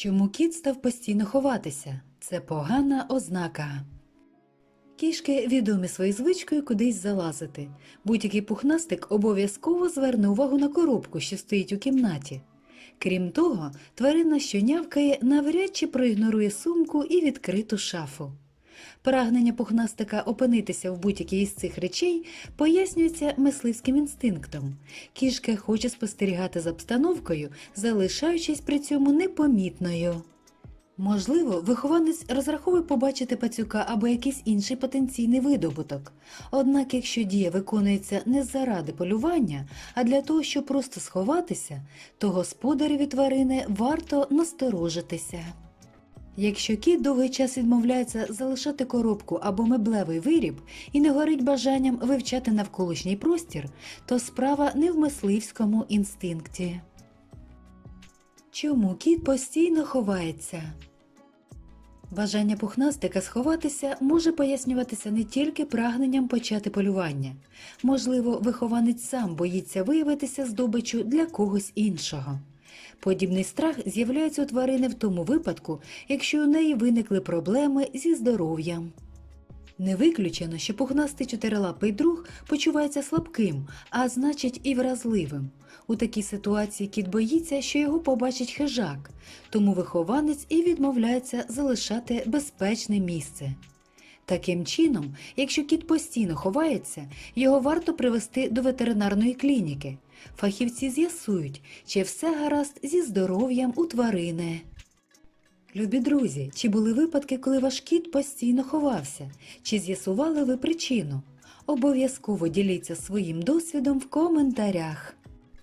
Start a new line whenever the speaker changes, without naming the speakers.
Чому кіт став постійно ховатися? Це погана ознака. Кішки відомі своєю звичкою кудись залазити. Будь-який пухнастик обов'язково зверне увагу на коробку, що стоїть у кімнаті. Крім того, тварина, що нявкає, навряд чи проігнорує сумку і відкриту шафу. Прагнення пухнастика опинитися в будь-якій із цих речей пояснюється мисливським інстинктом. Кішка хоче спостерігати за обстановкою, залишаючись при цьому непомітною. Можливо, вихованець розраховує побачити пацюка або якийсь інший потенційний видобуток. Однак, якщо дія виконується не заради полювання, а для того, щоб просто сховатися, то господареві тварини варто насторожитися. Якщо кіт довгий час відмовляється залишати коробку або меблевий виріб і не горить бажанням вивчати навколишній простір, то справа не в мисливському інстинкті. Чому кіт постійно ховається? Бажання пухнастика сховатися може пояснюватися не тільки прагненням почати полювання. Можливо, вихованець сам боїться виявитися здобичу для когось іншого. Подібний страх з'являється у тварини в тому випадку, якщо у неї виникли проблеми зі здоров'ям. Не виключено, що пухнастий чотирилапий друг почувається слабким, а значить і вразливим. У такій ситуації кіт боїться, що його побачить хижак, тому вихованець і відмовляється залишати безпечне місце. Таким чином, якщо кіт постійно ховається, його варто привести до ветеринарної клініки. Фахівці з'ясують, чи все гаразд зі здоров'ям у тварини. Любі друзі, чи були випадки, коли ваш кіт постійно ховався? Чи з'ясували ви причину? Обов'язково діліться своїм досвідом в коментарях.